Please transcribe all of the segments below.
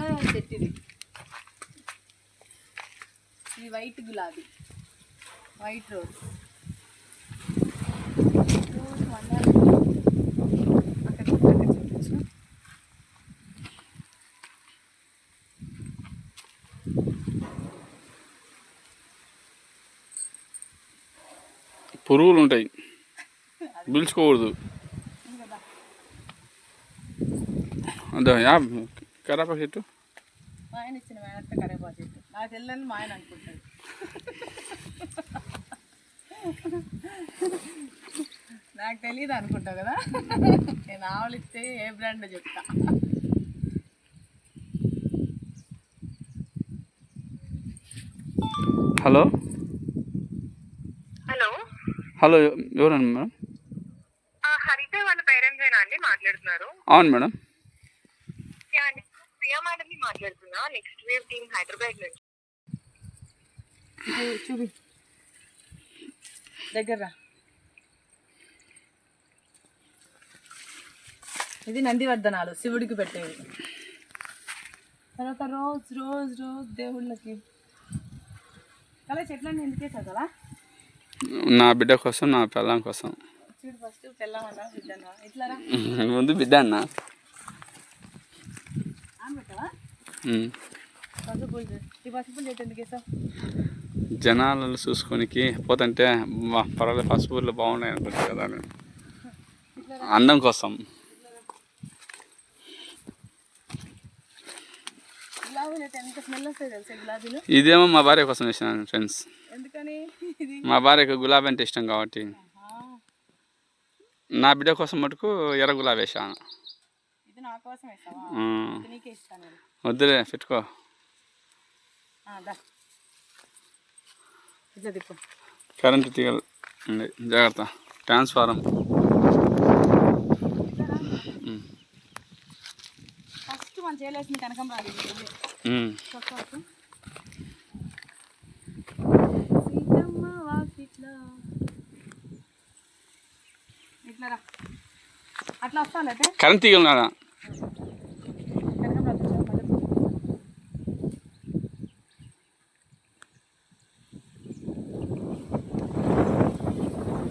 White ఇది ఇది white గులాబీ. White rose. రోజ్ మందారం. అక్కడ అక్కడ చూపించు. పురుగులు ఉంటాయి. పిలుచుకోకూడదు. అదే యా కరాపా చెట్టు? మా ఆయన ఇచ్చిన మేనత్త కరేపాకు చెట్టు. నాకు తెల్లని మా ఆయన అనుకుంటాడు. నాకు తెలియదు అనుకుంటావు కదా? నేను ఆవులు ఇస్తే ఏ బ్రాండ్ చెప్తా. హలో? హలో? హలో ఎవరండి మేడం? ఆ, హరిత వాళ్ళ పేరెంట్స్ ఏనా అండి? మాట్లాడుతున్నారు. అవును మేడం. ప్రియా మేడం ని మాట్లాడుతున్నా. నెక్స్ట్ వేవ్ టీమ్ హైదరాబాద్ నుంచి. చూపి దగ్గర. ఇది నందివర్ధనాలు శివుడికి పెట్టేవి తర్వాత రోజ్ రోజ్ రోజ్ దేవుళ్ళకి. అలా చెట్లన్నీ ఎందుకే చదవా? నా బిడ్డ కోసం నా పిల్లం కోసం. చూడు ఫస్ట్ తెల్లమన్నా బిడ్డనా ఇట్లా రా. ముందు బిడ్డ అన్న ఆన్ పెట్టవా ఉమ్. పసుపులు చే- ఈ పసుపులు చెట్టు ఎందుకు వేసావు జనాలను చూసుకొనికి పోతుంటే పర్వాలేదు పసుపులు బాగున్నాయి అనుకుంటా కదా అందం కోసం. ఇదేమో మా భార్య కోసం వేసినాను ఫ్రెండ్స్. మా భార్యకు గులాబీ అంటే ఇష్టం కాబట్టి. నా బిడ్డ కోసం మటుకు ఎర్ర గులాబీ వేసాను నా కోసం నీకే ఇస్తాను వద్దులే పెట్టుకో. ఇట్లా తిప్పు. కరెంటు తీగలు. జాగ్రత్త. ట్రాన్స్ఫారం. ఫస్ట్ మన చేయలేసిన కనకం రాదు. ఇట్లా అట్లా వస్తాను అయితే? కరెంట్ తీగలు కదా కనకం రాదు చూసావా? మళ్ళీ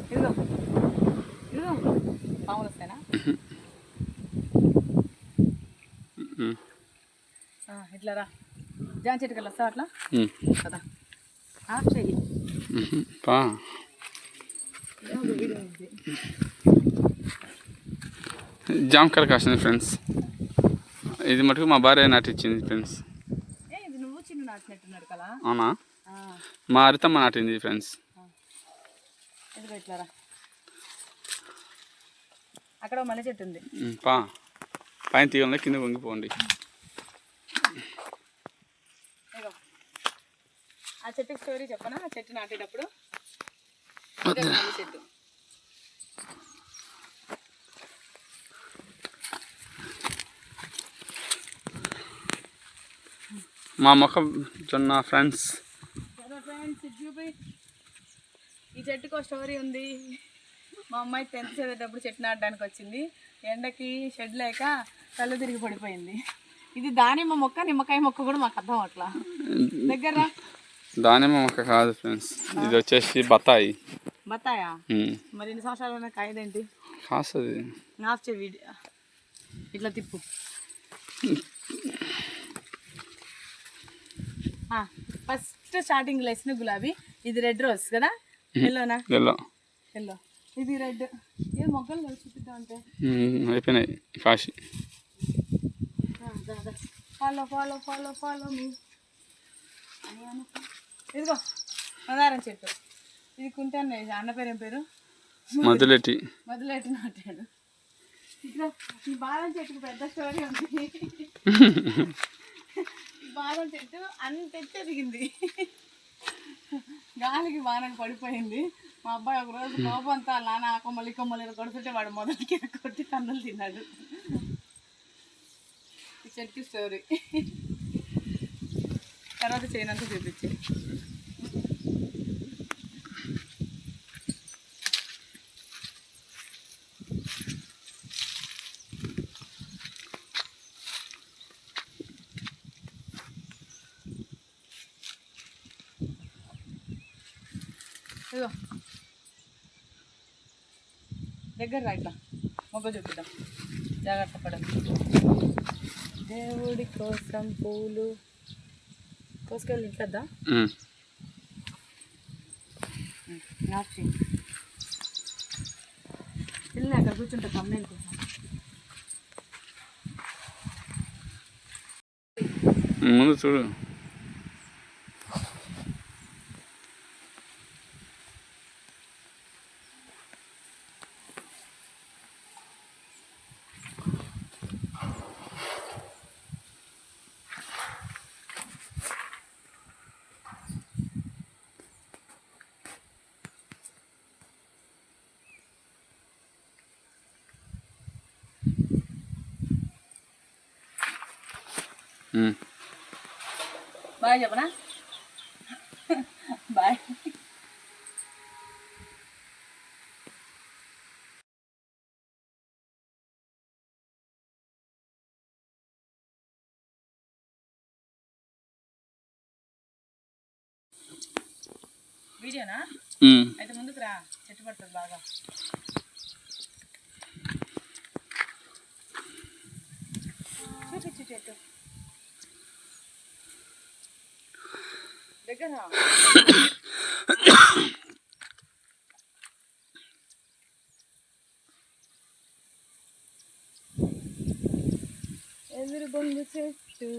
ఇదిగో ఇదిగో పాములు వస్తాయనా ఉమ్. ఆ, ఇట్లా రా జాన్ చెట్టుకెళ్ళి వస్తావు అట్లా? ఉమ్. కదా. ఆఫ్ చెయ్యి. పా. జామకాయలు కాసింది ఫ్రెండ్స్. ఇది మటుకు మా భార్య నాటిచ్చింది ఫ్రెండ్స్. కదా. అవునా? మా హరితమ్మ నాటింది ఫ్రెండ్స్. అక్కడ మల్లె చెట్టు ఉంది. పా. పైన తీగలనే కింద వంగిపోండి. ఆ చెట్టుకి స్టోరీ చెప్పనా? ఆ చెట్టు నాటేటప్పుడు చెట్టు. మా మొక్క జొన్న ఫ్రెండ్స్ ఈ చెట్టుకు ఒక స్టోరీ ఉంది. మా అమ్మాయి టెన్త్ చదివేటప్పుడు చెట్టు నాటడానికి వచ్చింది ఎండకి షెడ్ లేక కళ్ళు తిరిగి పడిపోయింది. ఇది దానిమ్మ మొక్క నిమ్మకాయ మొక్క కూడా మాకు అర్థం అట్లా దగ్గర. దానిమ్మ మొక్క కాదు ఫ్రెండ్స్ ఇది వచ్చేసి బత్తాయి. బత్తాయా? మరి ఎన్ని సంవత్సరాలు ఉన్న కాయదేంటి కాస్తుంది. వీడియో ఇట్లా తిప్పు. ఫస్ట్ స్టార్టింగ్ వేసిన గులాబీ ఇది రెడ్ రోజ్ కదా? ఎల్లోనా? ఎల్లో. ఎల్లో. ఇది రెడ్. ఇది మొగ్గలు చూపిద్దాం అంటే అయిపోయినాయి. Kashi. Follow follow follow follow మీ ఇదిగో మందారం చెట్టు. ఇది కుంటాను అన్న పేరు ఏం పేరు? మధులెట్టి మొదలెట్టు నాటాడు. ఈ బాదం చెట్టుకు పెద్ద స్టోరీ ఉంది. బాదం చెట్టు అంత ఎత్తు ఎదిగింది. గాలికి బాణం పడిపోయింది. మా అబ్బాయి ఒక రోజు కోపంతో నాన్న కొమ్మలు కొమ్మలు కొడుతుంటే వాడు మొదటికి కొట్టి కన్నులు తిన్నాడు. కిచెన్కి స్టోరీ తర్వాత చేయనంత చూపించే ఇదిగో దగ్గర రా ఇట్లా మొగ్గ చూపిద్దాం జాగ్రత్త పడండి దేవుడి కోసం పూలు కోసుకెళ్ళి ఇంట్లోద్దా? ఉమ్. నాచి వెళ్ళి అక్కడ కూర్చుంటా తమ్మేలు కోసం. ముందు చూడు. బాయ్ చెప్పనా బాయ్ వీడియోనా. అయితే ముందుకు రా. చెట్టు పడుతుంది బాగా చూపించు చెట్టు దగ్గర రా. ఎదురు బొంగు చెట్టు